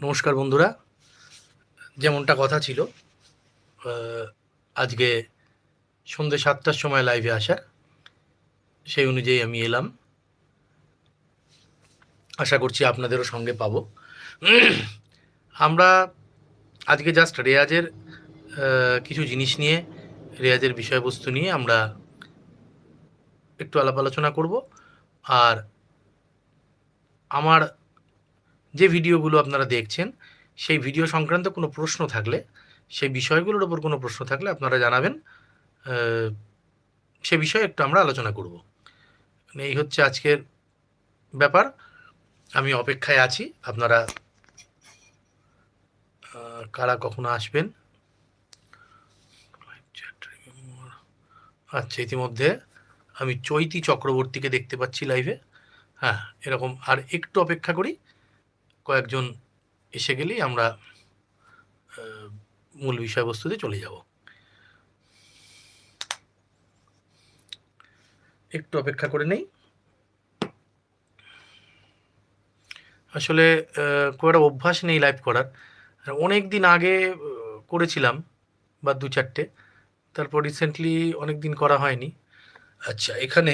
নমস্কার বন্ধুরা। যেমনটা কথা ছিল আজকে সন্ধ্যে সাতটার সময় লাইভে আসার সেই অনুযায়ী আমি এলাম। আশা করছি আপনাদেরও সঙ্গে পাবো। আমরা আজকে জাস্ট রেয়াজের কিছু জিনিস নিয়ে, রেয়াজের বিষয়বস্তু নিয়ে আমরা একটু আলাপ আলোচনা করব। আর আমার যে ভিডিওগুলো আপনারা দেখছেন, সেই ভিডিও সংক্রান্ত কোনো প্রশ্ন থাকলে, সেই বিষয়গুলোর ওপর কোনো প্রশ্ন থাকলে আপনারা জানাবেন। সে বিষয়ে একটু আমরা আলোচনা করব। মানে এই হচ্ছে আজকের ব্যাপার। আমি অপেক্ষায় আছি। আপনারা কারা কখনো আসবেন? আচ্ছা ইতিমধ্যে আমি চৈতি চক্রবর্তীকে দেখতে পাচ্ছি লাইভে হ্যাঁ এরকম আর একটু অপেক্ষা করি। কয়েকজন এসে গেলেই আমরা মূল বিষয়বস্তুতে চলে যাব। একটু অপেক্ষা করে নেই। আসলে খুব একটা অভ্যাস নেই লাইভ করার। অনেক দিন আগে করেছিলাম বা দু চারটে। তারপর রিসেন্টলি অনেক দিন করা হয়নি। আচ্ছা এখানে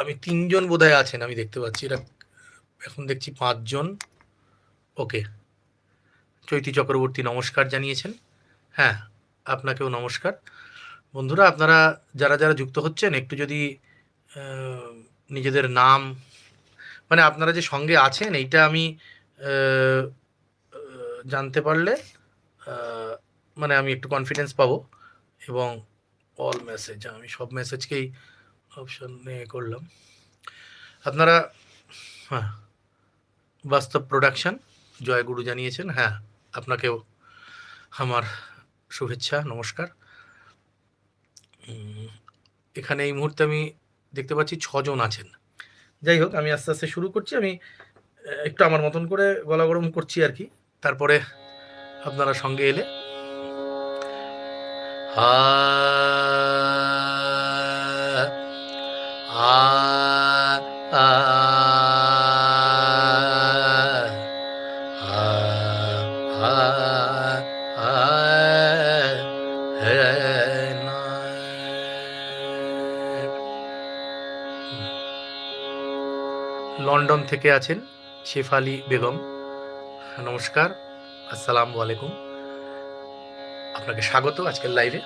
আমি তিনজন বোধহয় আছেন আমি দেখতে পাচ্ছি। এটা এখন দেখছি পাঁচজন। ওকে। চৈতি চক্রবর্তী নমস্কার জানিয়েছেন। হ্যাঁ আপনাকেও নমস্কার। বন্ধুরা, আপনারা যারা যারা যুক্ত হচ্ছেন, একটু যদি নিজেদের নাম মানে আপনারা যে সঙ্গে আছেন, এইটা আমি জানতে পারলে মানে আমি একটু কনফিডেন্স পাবো এবং অল মেসেজ আমি সব মেসেজকেই অপশন করলাম। আপনারা হ্যাঁ বাস্তব প্রোডাকশন জয়গুরু জানিয়েছেন হ্যাঁ আপনাকেও আমার শুভেচ্ছা, নমস্কার। এখানে এই মুহূর্তে আমি দেখতে পাচ্ছি ছজন আছেন। যাই হোক, আমি আস্তে আস্তে শুরু করছি, আমি একটু আমার মতন করে গলা গরম করছি আর কি। তারপরে আপনারা সঙ্গে এলে। আ আ লন্ডন থেকে আছেন শেফালি বেগম। নমস্কার, আসসালামু আলাইকুম। আপনাকে স্বাগত আজকের লাইভে।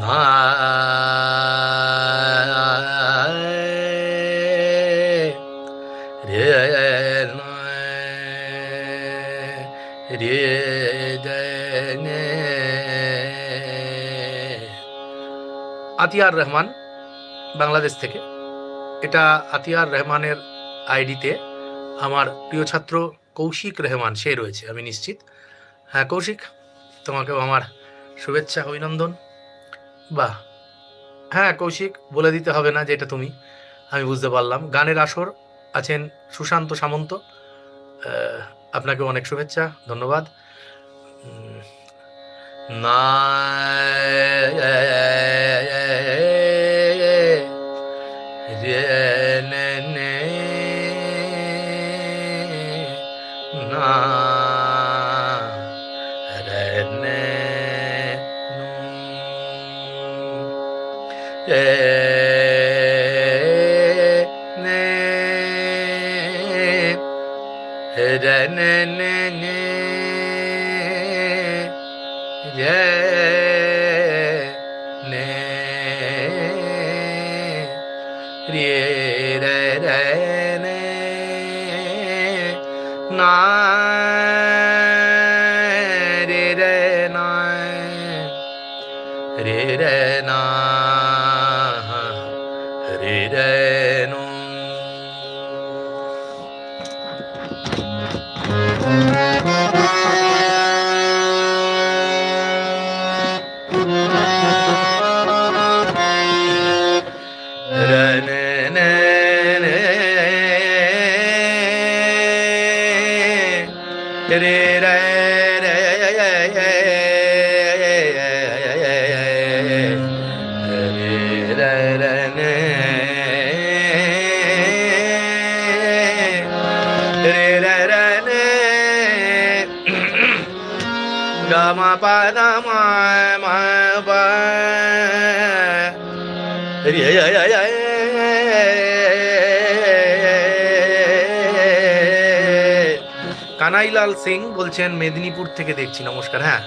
না রে। আতিয়ার রহমান, বাংলাদেশ থেকে। এটা আতিয়ার রহমানের আইডিতে আমার প্রিয় ছাত্র কৌশিক রহমান সে রয়েছে, আমি নিশ্চিত। হ্যাঁ কৌশিক, তোমাকেও আমার শুভেচ্ছা, অভিনন্দন। বাহ! হ্যাঁ কৌশিক, বলে দিতে হবে না যে এটা তুমি, আমি বুঝতে পারলাম। গানের আসর আছেন সুশান্ত সামন্ত। আপনাকে অনেক শুভেচ্ছা, ধন্যবাদ। না রে কানাইলাল সিং বলছেন, মেদিনীপুর থেকে দেখছি, নমস্কার হ্যাঁ।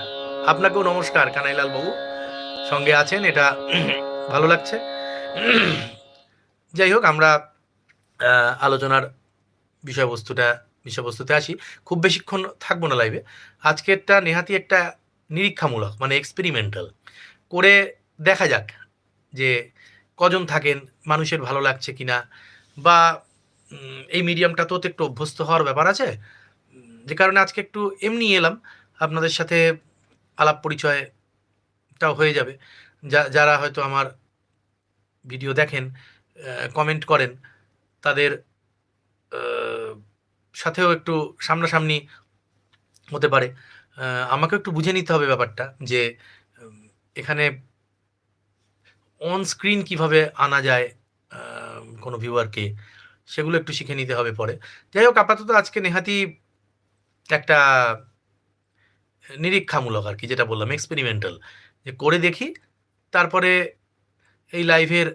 আপনাকেও নমস্কার, কানাইলাল বাবু। সঙ্গে আছেন, এটা ভালো লাগছে। যাই হোক, আমরা আলোচনার বিষয়বস্তুটা, বিষয়বস্তুতে আসি। খুব বেশিক্ষণ থাকব না লাইভে আজকেরটা নেহাতি একটা নিরীক্ষামূলক মানে এক্সপেরিমেন্টাল করে দেখা যাক যে কজন থাকেন, মানুষের ভালো লাগছে কিনা, বা এই মিডিয়ামটা তো একটু অভ্যস্ত হওয়ার ব্যাপার আছে। যে কারণে আজকে একটু এমনি এলাম। আপনাদের সাথে আলাপ পরিচয়টাও হয়ে যাবে। যা যারা হয়তো আমার ভিডিও দেখেন কমেন্ট করেন তাদের সাথেও একটু সামনাসামনি হতে পারে। আহ, আমাকেও একটু বুঝে নিতে হবে ব্যাপারটা যে এখানে অন স্ক্রিন কীভাবে আনা যায় কোনো ভিউয়ারকে সেগুলো একটু শিখে নিতে হবে পরে। যাই হোক আপাতত আজকে নেহাতি একটা নিরীক্ষামূলক আর কি, যেটা বললাম এক্সপেরিমেন্টাল যে করে দেখি, তারপরে এই লাইভের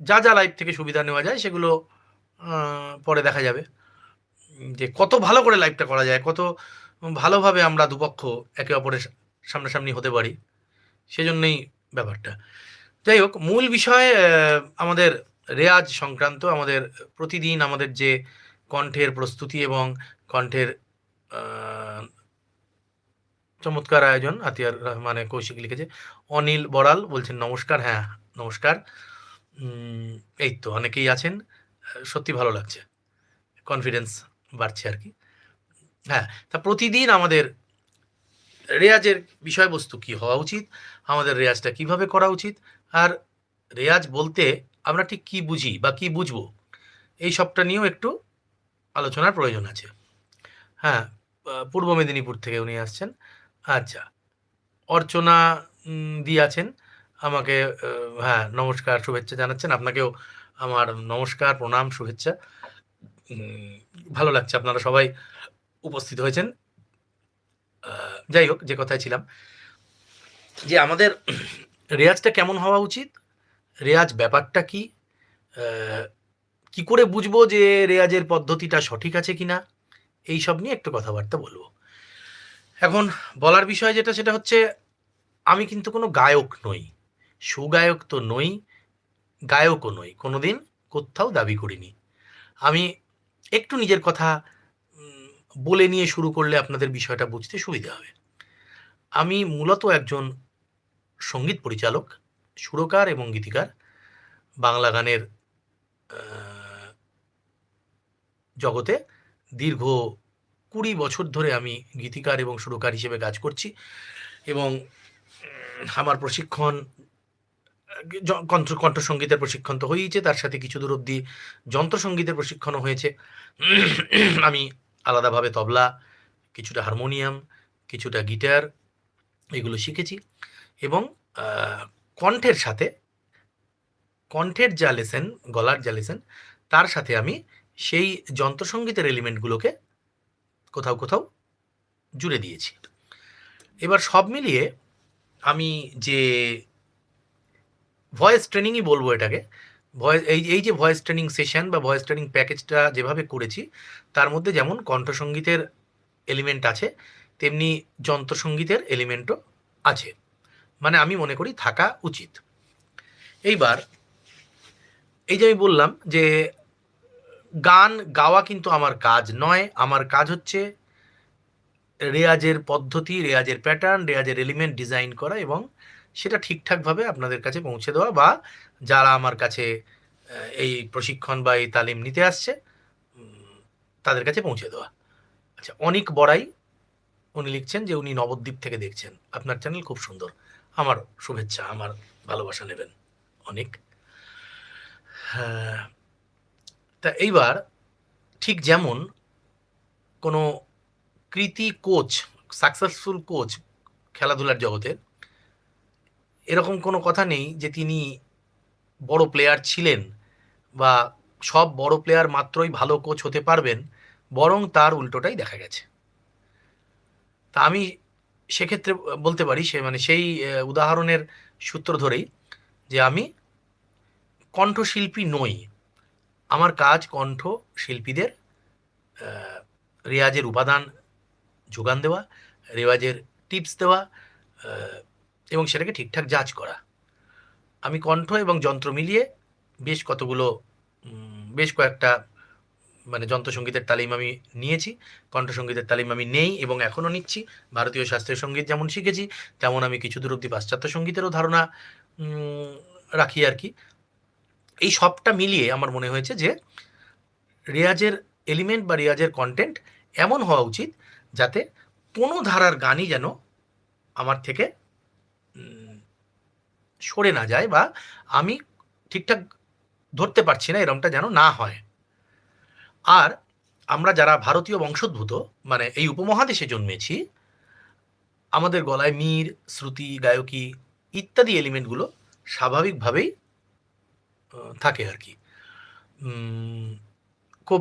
যা যা লাইভ থেকে সুবিধা নেওয়া যায়, সেগুলো পরে দেখা যাবে। যে কত ভালো করে লাইভটা করা যায়, কত ভালোভাবে আমরা দুপক্ষ একে অপরের সামনাসামনি হতে পারি, সেজন্যই ব্যাপারটা। যাই হোক, মূল বিষয় আমাদের রেয়াজ সংক্রান্ত, আমাদের প্রতিদিন আমাদের যে কণ্ঠের প্রস্তুতি এবং কণ্ঠের চমৎকার আয়োজন আতিয়ার রহমানে কৌশিক লিখেছে। অনিল বড়াল বলছেন, নমস্কার। হ্যাঁ নমস্কার। এই তো অনেকেই আছেন। সত্যি ভালো লাগছে। কনফিডেন্স বাড়ছে আর কি। হ্যাঁ তা প্রতিদিন আমাদের রেয়াজের বিষয়বস্তু কি হওয়া উচিত? আমাদের রেয়াজটা কীভাবে করা উচিত? আর রেয়াজ বলতে আমরা ঠিক কি বুঝি বা কি বুঝব? এই সবটা নিয়েও একটু আলোচনার প্রয়োজন আছে। হ্যাঁ পূর্ব মেদিনীপুর থেকে উনি আসছেন। আচ্ছা অর্চনা দি আছেন। আমাকে হ্যাঁ নমস্কার, শুভেচ্ছা জানাচ্ছেন। আপনাকেও আমার নমস্কার, প্রণাম, শুভেচ্ছা। ভালো লাগছে আপনারা সবাই উপস্থিত হয়েছেন। যাই হোক, যে কথায় ছিলাম। যে আমাদের রেয়াজটা কেমন হওয়া উচিত? রেয়াজ ব্যাপারটা কি? কি করে বুঝব যে রেয়াজের পদ্ধতিটা সঠিক আছে কিনা? এই সব নিয়ে একটু কথাবার্তা বলব। এখন বলার বিষয় যেটা, সেটা হচ্ছে আমি কিন্তু কোনো গায়ক নই। সুগায়ক তো নই, গায়কও নই। কোনোদিন কোথাও দাবি করিনি। আমি একটু নিজের কথা বলে নিয়ে শুরু করলে আপনাদের বিষয়টা বুঝতে সুবিধা হবে। আমি মূলত একজন সংগীত পরিচালক, সুরকার এবং গীতিকার। বাংলা গানের জগতে দীর্ঘ কুড়ি বছর ধরে আমি গীতিকার এবং সুরকার হিসেবে কাজ করছি এবং আমার প্রশিক্ষণ কণ্ঠ কণ্ঠসঙ্গীতের প্রশিক্ষণ তো হয়েইছে, তার সাথে কিছু দূর অবধি যন্ত্রসঙ্গীতের প্রশিক্ষণও হয়েছে। আমি আলাদাভাবে তবলা, কিছুটা হারমোনিয়াম, কিছুটা গিটার, এগুলো শিখেছি এবং কণ্ঠের সাথে, কণ্ঠের যা লেসেন, গলার যা লেসেন, তার সাথে আমি সেই যন্ত্রসঙ্গীতের এলিমেন্টগুলোকে কোথাও কোথাও জুড়ে দিয়েছি। এবার সব মিলিয়ে আমি যে ভয়েস ট্রেনিংই বলব এটাকে ভয়েস এই এই যে ভয়েস ট্রেনিং সেশন বা ভয়েস ট্রেনিং প্যাকেজটা যেভাবে করেছি, তার মধ্যে যেমন কণ্ঠসঙ্গীতের এলিমেন্ট আছে, তেমনি যন্ত্রসঙ্গীতের এলিমেন্টও আছে। মানে আমি মনে করি থাকা উচিত। এইবার, এই যে আমি বললাম যে গান গাওয়া কিন্তু আমার কাজ নয়। আমার কাজ হচ্ছে রেয়াজের পদ্ধতি, রেয়াজের প্যাটার্ন রেয়াজের এলিমেন্ট ডিজাইন করা এবং সেটা ঠিকঠাকভাবে আপনাদের কাছে পৌঁছে দেওয়া বা যারা আমার কাছে এই প্রশিক্ষণ বা এই তালিম নিতে আসছে তাদের কাছে পৌঁছে দেওয়া। আচ্ছা অনিক বড়াই, উনি লিখছেন যে উনি নবদ্বীপ থেকে দেখছেন। আপনার চ্যানেল খুব সুন্দর। আমার শুভেচ্ছা, আমার ভালোবাসা নেবেন অনেক। হ্যাঁ তা এইবার ঠিক যেমন কোনো কৃতি কোচ সাকসেসফুল কোচ খেলাধুলার জগতের, এরকম কোনো কথা নেই যে তিনি বড় প্লেয়ার ছিলেন বা সব বড় প্লেয়ার মাত্রই ভালো কোচ হতে পারবেন, বরং তার উল্টোটাই দেখা গেছে। তা আমি সেক্ষেত্রে বলতে পারি সে মানে সেই উদাহরণের সূত্র ধরেই যে আমি কণ্ঠশিল্পী নই আমার কাজ কণ্ঠ শিল্পীদের আহ, রেওয়াজের উপাদান যোগান দেওয়া রেওয়াজের টিপস দেওয়া এবং সেটাকে ঠিকঠাক জাজ করা। আমি কণ্ঠ এবং যন্ত্র মিলিয়ে বেশ কতগুলো বেশ কয়েকটা মানে যন্ত্রসঙ্গীতের তালিম আমি নিয়েছি। কণ্ঠসঙ্গীতের তালিম আমি নেই এবং এখনও নিচ্ছি। ভারতীয় শাস্ত্রীয় সংগীত যেমন শিখেছি তেমন আমি কিছু দূর অব্দি পাশ্চাত্য সঙ্গীতেরও ধারণা রাখি আর কি। এই সবটা মিলিয়ে আমার মনে হয়েছে যে রেয়াজের এলিমেন্ট বা রেয়াজের কন্টেন্ট এমন হওয়া উচিত যাতে কোনো ধারার গানই যেন আমার থেকে সরে না যায় বা আমি ঠিকঠাক ধরতে পারছি না, এরমটা যেন না হয়। আর আমরা যারা ভারতীয় বংশোদ্ভূত মানে এই উপমহাদেশে জন্মেছি, আমাদের গলায় মীর, শ্রুতি, গায়কী ইত্যাদি এলিমেন্টগুলো স্বাভাবিকভাবেই থাকে আর কি। খুব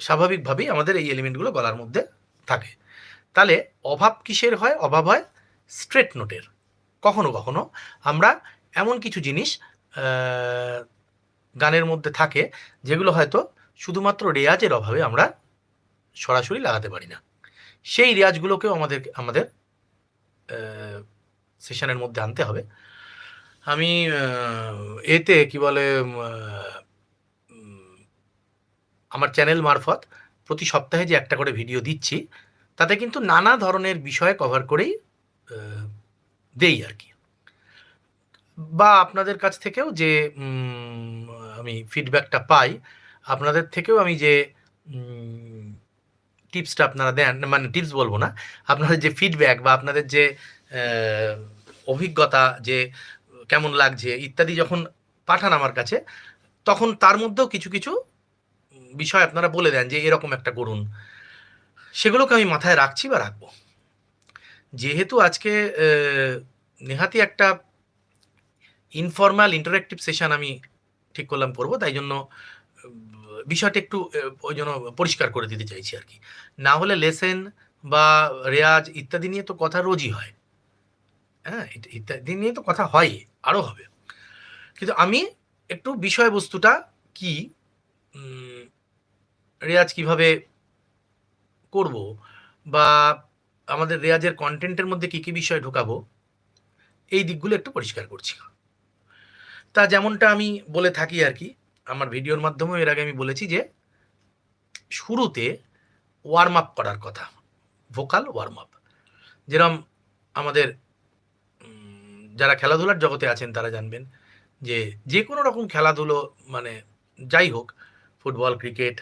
স্বাভাবিকভাবেই আমাদের এই এলিমেন্টগুলো গলার মধ্যে থাকে। তাহলে অভাব কিসের হয়? অভাব হয় স্ট্রেট নোটের। কখনো কখনো আমরা এমন কিছু জিনিস গানের মধ্যে থাকে যেগুলো হয়তো শুধুমাত্র রেয়াজের অভাবে আমরা সরাসরি লাগাতে পারি না। সেই রেয়াজগুলোকেও আমাদের আমাদের সেশনের মধ্যে আনতে হবে। আমি এতে কি বলে আমার চ্যানেল মারফত প্রতি সপ্তাহে যে একটা করে ভিডিও দিচ্ছি, তাতে কিন্তু নানা ধরনের বিষয় কভার করেই দেই আর কি। বা আপনাদের কাছ থেকেও যে আমি ফিডব্যাকটা পাই, আপনাদের থেকেও আমি যে টিপসটা আপনারা দেন মানে টিপস বলব না, আপনাদের যে ফিডব্যাক বা আপনাদের যে অভিজ্ঞতা, যে কেমন লাগছে, ইত্যাদি যখন পাঠান আমার কাছে, তখন তার মধ্যেও কিছু কিছু বিষয় আপনারা বলে দেন যে এরকম একটা করুন। সেগুলোকে আমি মাথায় রাখছি বা রাখব। যেহেতু আজকে নেহাতি একটা ইনফর্মাল ইন্টারেক্টিভ সেশন আমি ঠিক করলাম, করব, তাই জন্য বিষয়টা একটু ওই জন্য পরিষ্কার করে দিতে চাইছি আর কি। না হলে লেসেন বা রেয়াজ ইত্যাদি নিয়ে তো কথা রোজই হয়। হ্যাঁ ইত- ইত্যাদি নিয়ে তো কথা হয় আরও হবে। কিন্তু আমি একটু বিষয়বস্তুটা কি রেয়াজ কীভাবে করব বা আমাদের রেয়াজের কন্টেন্টের মধ্যে কি কি বিষয় ঢোকাবো, এই দিকগুলো একটু পরিষ্কার করছি। তা যেমনটা আমি বলে থাকি আর কি, আমার ভিডিওর মাধ্যমেও এর আগে আমি বলেছি যে, শুরুতে ওয়ার্ম আপ করার কথা ভোকাল ওয়ার্ম আপ যেরকম আমাদের যারা খেলাধুলার জগতে আছেন তারা জানবেন যে যে কোনো রকম খেলাধুলো মানে যাই হোক, ফুটবল, ক্রিকেট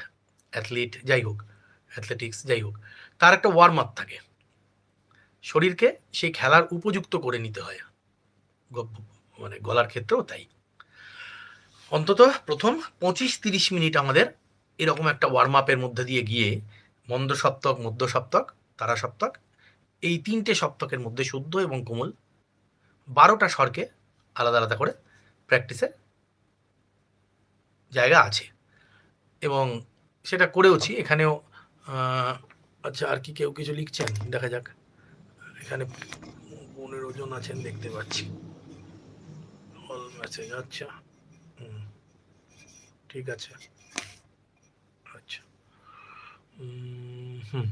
অ্যাথলিট যাই হোক অ্যাথলেটিক্স যাই হোক, তার একটা ওয়ার্ম আপ থাকে। শরীরকে সেই খেলার উপযুক্ত করে নিতে হয়। মানে গলার ক্ষেত্রেও তাই। অন্তত প্রথম পঁচিশ তিরিশ মিনিট আমাদের এরকম একটা ওয়ার্ম আপের মধ্যে দিয়ে গিয়ে মন্দ সপ্তক মধ্য সপ্তক তারা সপ্তক এই তিনটে সপ্তকের মধ্যে শুদ্ধ এবং কোমল বারোটা স্বরকে আলাদা আলাদা করে প্র্যাকটিসের জায়গা আছে। এবং সেটা করেওছি, এখানেও আচ্ছা আর কি কেউ কিছু লিখছেন? দেখা যাক। এখানে পনেরো জন আছেন, দেখতে পাচ্ছি। অল মেসেজ আচ্ছা। ঠিক আছে। আচ্ছা। হুম।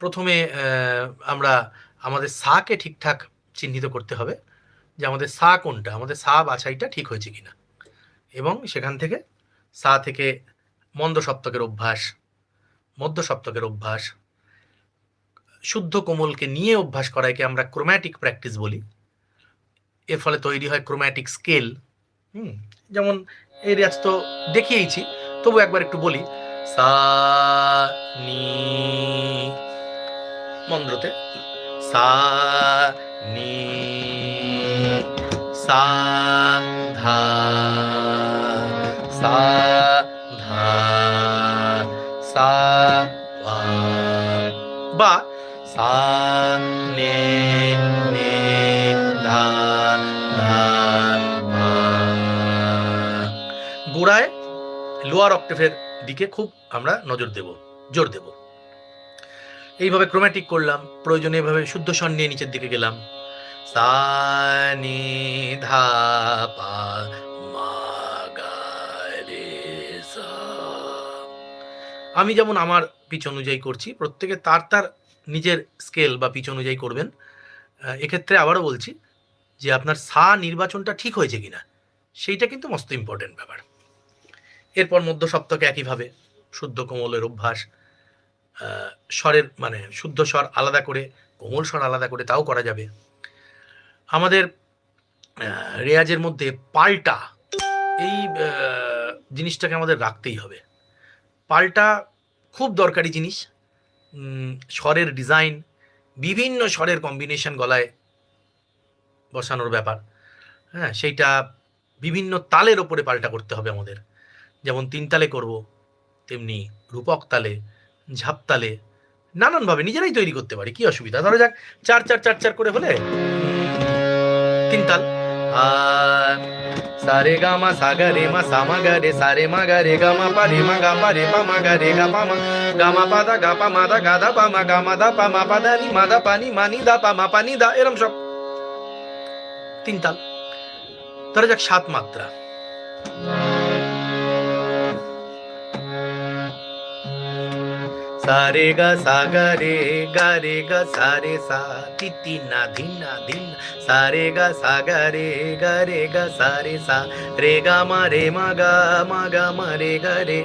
প্রথমে আমরা আমাদের সাকে ঠিকঠাক চিহ্নিত করতে হবে যে আমাদের সা কোনটা, আমাদের সা বাছাইটা ঠিক হয়েছে কিনা। এবং সেখান থেকে সা থেকে মন্দ সপ্তকের অভ্যাস, মধ্য সপ্তকের অভ্যাস, শুদ্ধ কোমলকে নিয়ে অভ্যাস করাইকে আমরা ক্রোম্যাটিক প্র্যাকটিস বলি। এর ফলে তৈরি হয় ক্রোম্যাটিক স্কেল হুম, যেমন এই রেয়াজ তো দেখিয়েইছি, তবু একবার একটু বলি। সা, নি মন্দ্রতে সা, নি, সা, ধা সা ধা, সা বা, সা, নে নে, ধা ধা গোড়ায় লোয়ার অক্টেভের দিকে খুব আমরা নজর দেব, জোর দেব। এইভাবে ক্রোম্যাটিক করলাম, প্রয়োজনে এভাবে শুদ্ধ স্বর নিয়ে নিচের দিকে গেলাম। সা নি ধা। আমি যেমন আমার পিচ অনুযায়ী করছি, প্রত্যেকে তার তার নিজের স্কেল বা পিচ অনুযায়ী করবেন। এক্ষেত্রে আবারও বলছি যে আপনার সা নির্বাচনটা ঠিক হয়েছে কিনা, সেইটা কিন্তু মস্ত ইম্পর্টেন্ট ব্যাপার। এরপর মধ্য সপ্তকে একইভাবে শুদ্ধ কোমলের অভ্যাস স্বরের মানে শুদ্ধ স্বর আলাদা করে, কোমল স্বর আলাদা করে তাও করা যাবে। আমাদের রেয়াজের মধ্যে পাল্টা এই জিনিসটাকে আমাদের রাখতেই হবে। পাল্টা খুব দরকারি জিনিস। স্বরের ডিজাইন, বিভিন্ন স্বরের কম্বিনেশন গলায় বসানোর ব্যাপার। হ্যাঁ সেইটা বিভিন্ন তালের ওপরে পাল্টা করতে হবে আমাদের। যেমন তিন তালে করব, তেমনি রূপক তালে ঝাপ তালে নানানভাবে নিজেরাই তৈরি করতে পারি, কি অসুবিধা? ধরো যাক, চার চার চার চার করে হলে? তিন তাল সারে গা মা সা গা রে মা, সা মা গা রে, সা রে মা গা রে, গা মা পা রে মা, গা পা রে পা মা গা রে, গা পা মা, গা পা দা, গা পা মা দা, গা দা পা মা, গা মা দা পা মা পা দা, নি মা দা পা, নি মা নি দা পা মা পা নি দা, এরম সব। তিন তাল ধরা যাক সাত মাত্রা। সারে গা সা গা রে গা রে গা সা রে সা তি তি না ধিন না ধিন। সারে গা সা গা রে গা রে গা সা রে সা রে গা মা রে মা গা মা গা রে গা রে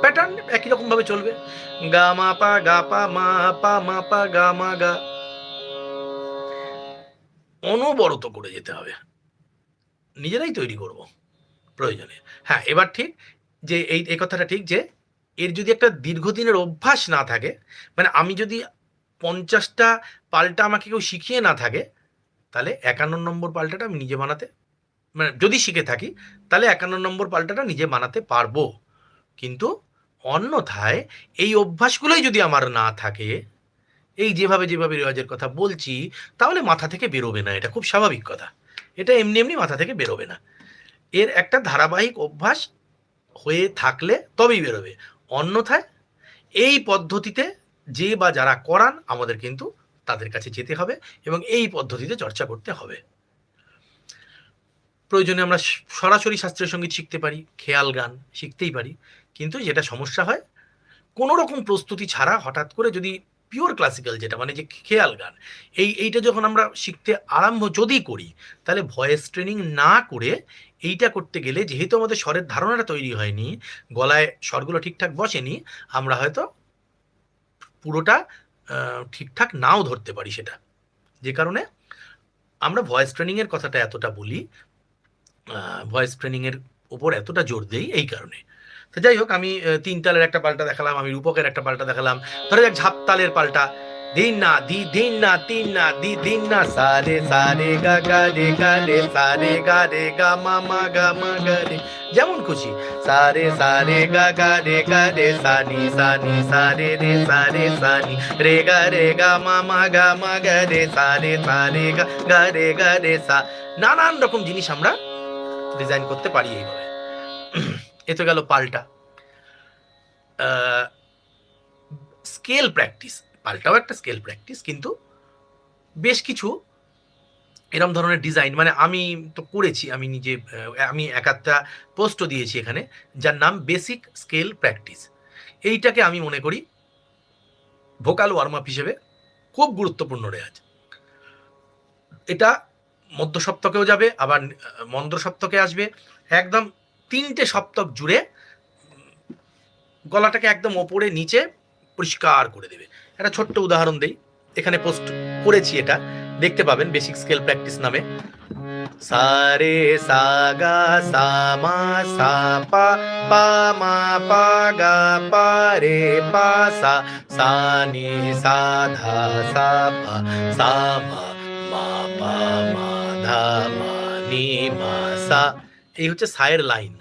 প্যাটার্ন একই রকম ভাবে চলবে। গা মা, পা, গা, পা, মা পা মা, পা, গা, মা, গা। অনবরত করে যেতে হবে। নিজেরাই তৈরি করব। প্রয়োজনে। হ্যাঁ এবার ঠিক যে এই এই কথাটা ঠিক যে এর যদি একটা দীর্ঘদিনের অভ্যাস না থাকে মানে আমি যদি পঞ্চাশটা পাল্টা আমাকে কেউ শিখিয়ে না থাকে, তাহলে একান্ন নম্বর পাল্টাটা আমি নিজে বানাতে মানে যদি শিখে থাকি, তাহলে একান্ন নম্বর পাল্টাটা নিজে বানাতে পারব। কিন্তু অন্যথায় এই অভ্যাসগুলোই যদি আমার না থাকে, এই যেভাবে যেভাবে রেওয়াজের কথা বলছি, তাহলে মাথা থেকে বেরোবে না, এটা খুব স্বাভাবিক কথা। এটা এমনি এমনি মাথা থেকে বেরোবে না। এর একটা ধারাবাহিক অভ্যাস হয়ে থাকলে তবেই বেরোবে। অন্যথায় এই পদ্ধতিতে যে বা যারা করান, আমাদের কিন্তু তাদের কাছে যেতে হবে এবং এই পদ্ধতিতে চর্চা করতে হবে। প্রয়োজনে আমরা সরাসরি শাস্ত্রীয় সংগীত শিখতে পারি, খেয়াল গান শিখতেই পারি, কিন্তু যেটা সমস্যা হয় কোনো রকম প্রস্তুতি ছাড়া হঠাৎ করে যদি পিওর ক্লাসিক্যাল যেটা মানে যে খেয়াল গান, এই, এইটা যখন আমরা শিখতে আরম্ভ যদি করি, তাহলে ভয়েস ট্রেনিং না করে এইটা করতে গেলে যেহেতু আমাদের স্বরের ধারণাটা তৈরি হয়নি, গলায় স্বরগুলো ঠিকঠাক বসেনি, আমরা হয়তো পুরোটা ঠিকঠাক নাও ধরতে পারি সেটা। যে কারণে আমরা ভয়েস ট্রেনিংয়ের কথাটা এতটা বলি ভয়েস ট্রেনিংয়ের ওপর এতটা জোর দেই এই কারণে। তো যাই হোক, আমি তিন তালের একটা পাল্টা দেখালাম, আমি রূপকের একটা পাল্টা দেখালাম। ধরো যাক ঝাপ তালের পাল্টা। দিন না দি, দিন না তিন না দি, দিন না সারে সারে, গা গা, রে গা, রে, সারে, গা, রে গা রে। যেমন খুশি। সারে সারে, গা গা, রে গা, রে, সানি সানি, সারে, রে, সারে, সানি। রে, গা রে, গা, মা মা, গা মা, গা, রে, সারে সারে, গা গা, রে গা, রে, সা। নানান রকম জিনিস আমরা ডিজাইন করতে পারি এইভাবে। এ তো গেল পাল্টা। স্কেল প্র্যাকটিস পাল্টাও একটা স্কেল প্র্যাকটিস কিন্তু বেশ কিছু এরম ধরনের ডিজাইন মানে আমি তো করেছি, আমি নিজে আমি এক একটা পোস্টও দিয়েছি এখানে, যার নাম বেসিক স্কেল প্র্যাকটিস এইটাকে আমি মনে করি ভোকাল ওয়ার্ম আপ হিসেবে খুব গুরুত্বপূর্ণ রেয়াজ এটা মধ্য সপ্তকেও যাবে, আবার মন্দ্র সপ্তকে আসবে। একদম তিনটে সপ্তক জুড়ে গলাটাকে একদম ওপরে, নিচে পরিষ্কার করে দেবে। একটা ছোট্ট উদাহরণ দেই। এখানে পোস্ট করেছি এটা। দেখতে পাবেন বেসিক স্কেল প্র্যাকটিস নামে। সারে সাগা সামা সা পা পা মা পা গা পা রে পা সা। সা নি সা ধা সা পা। সা মা মা পা মা ধা মা নি মা সা। এই হচ্ছে সায়ের লাইন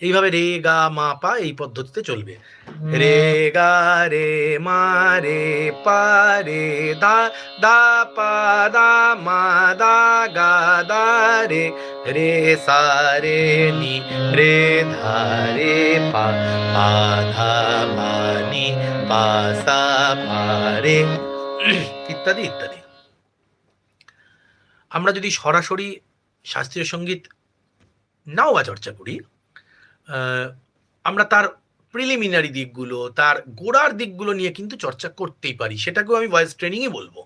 এইভাবে রে গা মা পা এই পদ্ধতিতে চলবে। রে গা রে মা রে পা রে দা দা পা দা মা দা গা দা রে রে সা রে নি রে ধা রে পা পা ধা মা নি পাসা পারে ইত্যাদি ইত্যাদি। আমরা যদি সরাসরি শাস্ত্রীয় সংগীত নাও বা চর্চা করি আমরা তার প্রিলিমিনারি দিকগুলো, তার গোড়ার দিকগুলো নিয়ে কিন্তু চর্চা করতেই পারি। সেটাকেও আমি ভয়েস ট্রেনিংই বলব।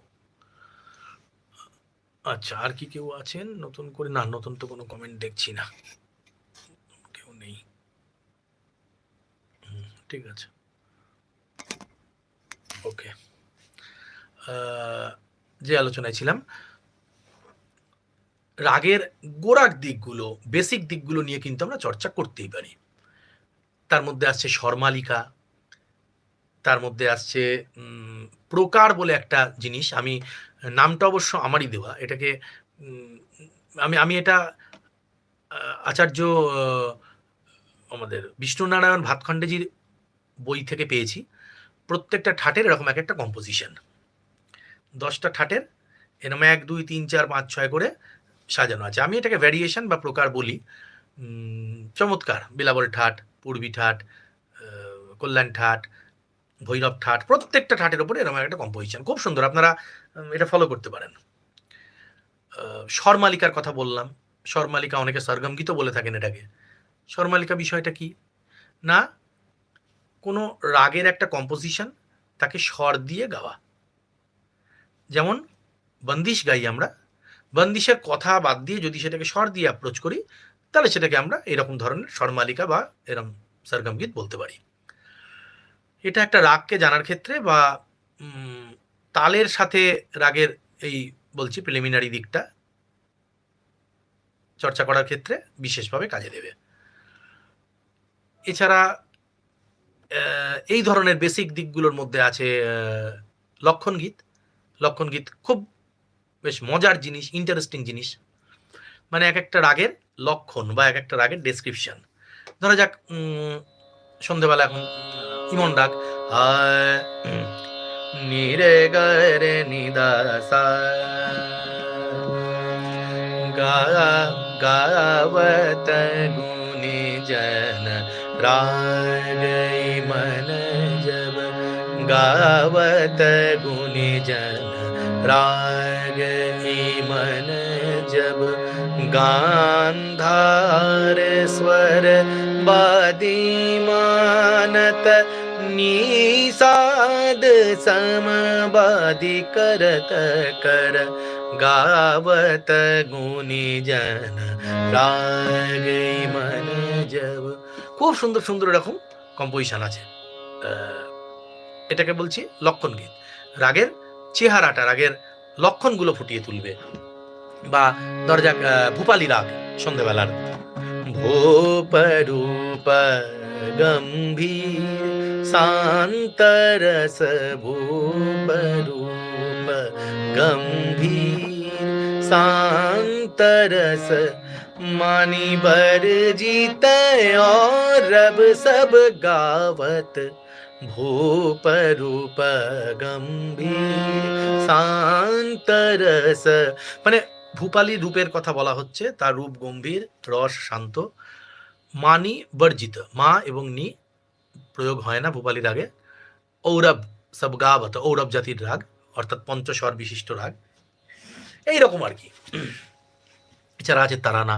আচ্ছা আর কি কেউ আছেন? নতুন করে? না, নতুন তো কোনো কমেন্ট দেখছি না। কেউ নেই। ঠিক আছে। ওকে যে আলোচনায় ছিলাম রাগের গোড়ার দিকগুলো বেসিক দিকগুলো নিয়ে কিন্তু আমরা চর্চা করতেই পারি। তার মধ্যে আসছে স্বরমালিকা, তার মধ্যে আসছে প্রকার বলে একটা জিনিস। আমি, নামটা অবশ্য আমারই দেওয়া। এটাকে আমি আমি এটা আচার্য আমাদের বিষ্ণুনারায়ণ ভাতখণ্ডেজির বই থেকে পেয়েছি। প্রত্যেকটা ঠাটের এরকম এক একটা কম্পোজিশন দশটা ঠাটের এরকম এক, দুই, তিন, চার, পাঁচ, ছয় করে সাজানো আছে। আমি এটাকে ভ্যারিয়েশন বা প্রকার বলি চমৎকার। বিলাবল ঠাট, পূর্বী ঠাট কল্যাণ ঠাট, ভৈরব ঠাট, প্রত্যেকটা ঠাটের উপরে এরকম একটা কম্পোজিশন খুব সুন্দর, আপনারা এটা ফলো করতে পারেন। স্বরমালিকার কথা বললাম। স্বরমালিকা অনেকে সরগম গীতও বলে থাকেন এটাকে। স্বরমালিকা বিষয়টা কি? না, কোনো রাগের একটা কম্পোজিশন তাকে স্বর দিয়ে গাওয়া। যেমন বন্দিশ গাই আমরা বন্দিশের কথা বাদ দিয়ে যদি সেটাকে স্বর দিয়ে অ্যাপ্রোচ করি, তাহলে সেটাকে আমরা এরকম ধরনের স্বরমালিকা বা এরকম সরগম গীত বলতে পারি। এটা একটা রাগকে জানার ক্ষেত্রে বা তালের সাথে রাগের এই বলছি প্রিলিমিনারি দিকটা চর্চা করার ক্ষেত্রে বিশেষভাবে কাজে দেবে। এছাড়া এই ধরনের বেসিক দিকগুলোর মধ্যে আছে লক্ষণ গীত। লক্ষণ গীত খুব বেশ মজার জিনিস ইন্টারেস্টিং জিনিস। মানে এক একটা রাগের লক্ষণ বা এক একটা রাগের ডেসক্রিপশন ধরা যাক সন্ধেবেলা এখন ইমন ডাক নিরে গরে নিদাসা গুনি জন রাগই মন জব। গাওত গুনি জন রায় राग मन जब गांधार स्वर बादी मानत निषाद समबादी करत कर गावत গুণী জন রাগ মন জব খুব সুন্দর সুন্দর এরকম কম্পোজিশন আছে আহ, এটাকে বলছি লক্ষণ গীত রাগের চেহারাটা রাগের লক্ষণগুলো ফুটিয়ে তুলবে বা ধরা যাক আহ, ভূপালী রাগ সন্ধেবেলার ভূপ রূপ গম্ভীর শান্তরস ভূপ রূপ गंभीर शांतरस मानी बर जीत और रब सब गावत ভূপরূপগম্ভীর শান্তরস। মানে ভূপালি রূপের কথা বলা হচ্ছে, তার রূপ গম্ভীর, রস শান্ত। মানি বর্জিত, মা এবং নি প্রয়োগ হয় না ভূপালীর আগে ঔরব সবগাবত ঔরব জাতির রাগ, অর্থাৎ পঞ্চস্বর বিশিষ্ট রাগ। এইরকম আর কি। এছাড়া আছে তারানা,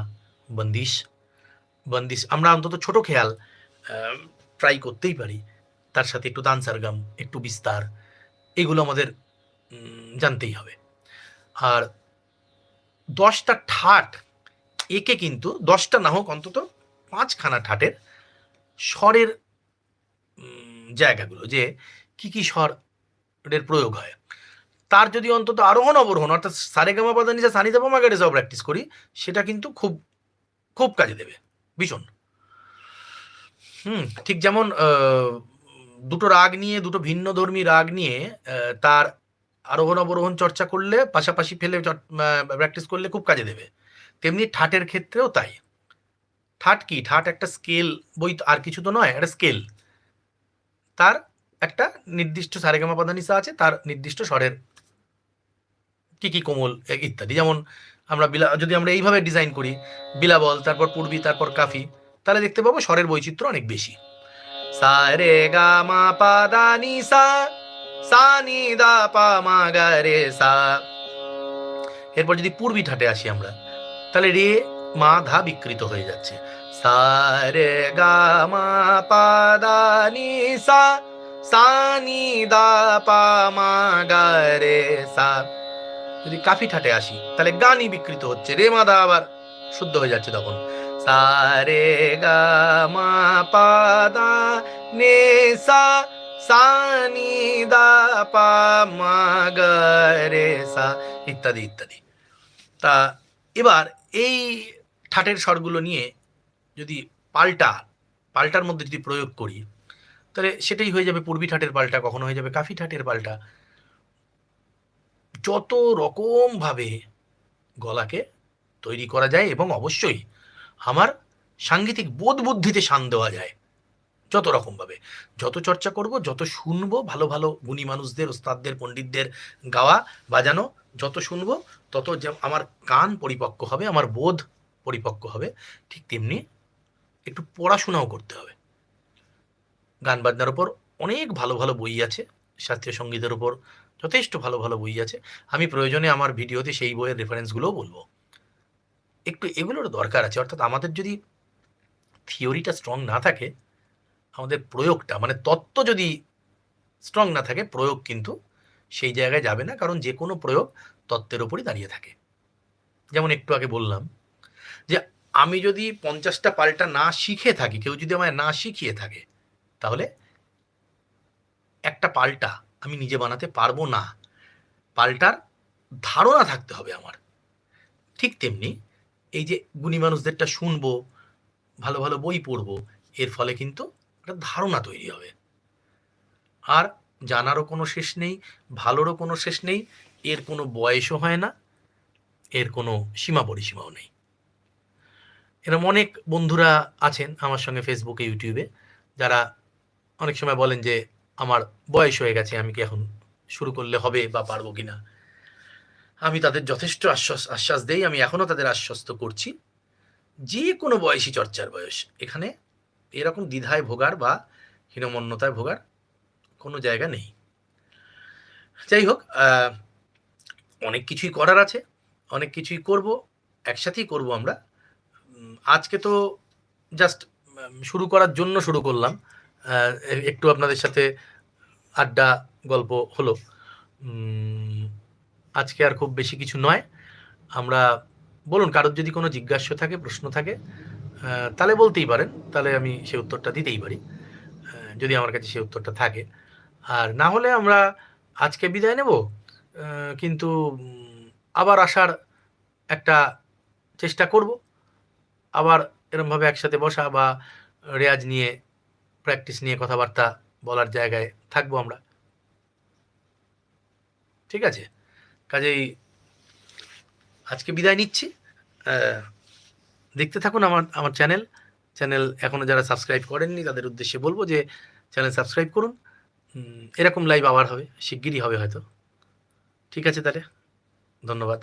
বন্দিশ। বন্দিশ, আমরা অন্তত ছোট খেয়াল ট্রাই করতেই পারি। তার সাথে একটু দান সারগাম একটু বিস্তার, এগুলো আমাদের জানতেই হবে। আর দশটা ঠাট, একে কিন্তু দশটা না হোক অন্তত পাঁচখানা ঠাটের স্বরের জায়গাগুলো, যে কি কি স্বরের প্রয়োগ হয়। তার যদি অন্তত আরোহণ অবরোহণ অর্থাৎ সারেগামা পাদা সানি দাপা মাগারে সব প্র্যাকটিস করি, সেটা কিন্তু খুব খুব কাজে দেবে, ভীষণ। হুম, ঠিক যেমন দুটো রাগ নিয়ে, দুটো ভিন্ন ধর্মী রাগ নিয়ে তার আরোহণ অবরোহণ চর্চা করলে, পাশাপাশি ফেলে প্র্যাকটিস করলে খুব কাজে দেবে। তেমনি ঠাটের ক্ষেত্রেও তাই। ঠাট কি? ঠাট একটা স্কেল বই আর কিছু তো নয়, একটা স্কেল তার একটা নির্দিষ্ট সারেগামা পাদানিসা আছে, তার নির্দিষ্ট স্বরের কি কি কোমল ইত্যাদি। যেমন আমরা বিলা, যদি আমরা এইভাবে ডিজাইন করি বিলাবল তারপর পূর্বী, তারপর কাফি, তাহলে দেখতে পাবো স্বরের বৈচিত্র্য অনেক বেশি। সা রে গা মা পা দা নি সা নি দা পা মা গা রে সা এরপর যদি পূর্বী ঠাটে আসি আমরা, তাহলে রে মা ধা বিকৃত হয়ে যাচ্ছে। সা রে গা মা পা দা নি সা সা নি দা পা মা গা রে সা। যদি কাফি ঠাটে আসি, তাহলে গানই বিকৃত হচ্ছে। রে মা দা আবার শুদ্ধ হয়ে যাচ্ছে তখন। সা রে গা মা পা দা নে সা সা দা পা মা রে সা ইত্যাদি ইত্যাদি। তা এবার এই ঠাটের স্বরগুলো নিয়ে যদি পাল্টা, পাল্টার মধ্যে যদি প্রয়োগ করি, তাহলে সেটাই হয়ে যাবে পূর্বী ঠাটের পাল্টা, কখনো হয়ে যাবে কাফি ঠাটের পাল্টা। যত রকমভাবে গলাকে তৈরি করা যায় এবং অবশ্যই আমার সাংগীতিক বোধ বুদ্ধিতে শান দেওয়া যায়, যত রকমভাবে। যত চর্চা করব, যত শুনব, ভালো ভালো গুণী মানুষদের, ওস্তাদদের, পণ্ডিতদের গাওয়া, বাজানো, যত শুনব, তত যে- আমার কান পরিপক্ক হবে, আমার বোধ পরিপক্ক হবে। ঠিক তেমনি একটু পড়াশোনাও করতে হবে। গান বাজনার ওপর অনেক ভালো ভালো বই আছে, শাস্ত্রীয় সঙ্গীতের ওপর যথেষ্ট ভালো ভালো বই আছে। আমি প্রয়োজনে আমার ভিডিওতে সেই বইয়ের রেফারেন্সগুলোও বলব। একটু এগুলোর দরকার আছে। অর্থাৎ আমাদের যদি থিওরিটা স্ট্রং না থাকে, আমাদের প্রয়োগটা মানে তত্ত্ব যদি স্ট্রং না থাকে, প্রয়োগ কিন্তু সেই জায়গায় যাবে না, কারণ যে কোনো প্রয়োগ তত্ত্বের ওপরই দাঁড়িয়ে থাকে। যেমন একটু আগে বললাম যে, আমি যদি পঞ্চাশটা পাল্টা না শিখে থাকি, কেউ যদি আমায় না শিখিয়ে থাকে, তাহলে একটা পাল্টা আমি নিজে বানাতে পারব না। পাল্টার ধারণা থাকতে হবে আমার। ঠিক তেমনি এই যে গুণী মানুষদেরটা শুনব, ভালো ভালো বই পড়ব, এর ফলে কিন্তু একটা ধারণা তৈরি হবে। আর জানারও কোনো শেষ নেই, ভালোরও কোনো শেষ নেই, এর কোনো বয়সও হয় না, এর কোনো সীমা পরিসীমাও নেই। এরকম অনেক বন্ধুরা আছেন আমার সঙ্গে ফেসবুকে ইউটিউবে যারা অনেক সময় বলেন যে, আমার বয়স হয়ে গেছে, আমি কি এখন শুরু করলে হবে বা পারব কিনা? আমি তাদের যথেষ্ট আশ্বাস আশ্বাস দেই, আমি এখনও তাদের আশ্বস্ত করছি। যে কোনো বয়সী চর্চার বয়স। এখানে এরকম দ্বিধায় ভোগার বা হীনমন্যতায় ভোগার কোনো জায়গা নেই। যাই হোক অনেক কিছুই করার আছে, অনেক কিছুই করব, একসাথেই করব আমরা। আজকে তো জাস্ট শুরু করার জন্য শুরু করলাম। একটু আপনাদের সাথে আড্ডা, গল্প হলো। আজকে আর খুব বেশি কিছু নয়। আমরা, বলুন, কারোর যদি কোনো জিজ্ঞাস্য থাকে, প্রশ্ন থাকে তাহলে বলতেই পারেন, তাহলে আমি সে উত্তরটা দিতেই পারি যদি আমার কাছে সে উত্তরটা থাকে। আর না হলে আমরা আজকে বিদায় নেব কিন্তু আবার আসার একটা চেষ্টা করব, আবার এরমভাবে একসাথে বসা বা রেয়াজ নিয়ে, প্র্যাকটিস নিয়ে কথাবার্তা বলার জায়গায় থাকব আমরা। ঠিক আছে? কাজেই আজকে বিদায় নিচ্ছি। দেখতে থাকুন আমার আমার চ্যানেল চ্যানেল এখনও যারা সাবস্ক্রাইব করেননি, তাদের উদ্দেশ্যে বলব যে চ্যানেল সাবস্ক্রাইব করুন। এরকম লাইভ আবার হবে, শিগগিরই হবে হয়তো। ঠিক আছে তাহলে, ধন্যবাদ।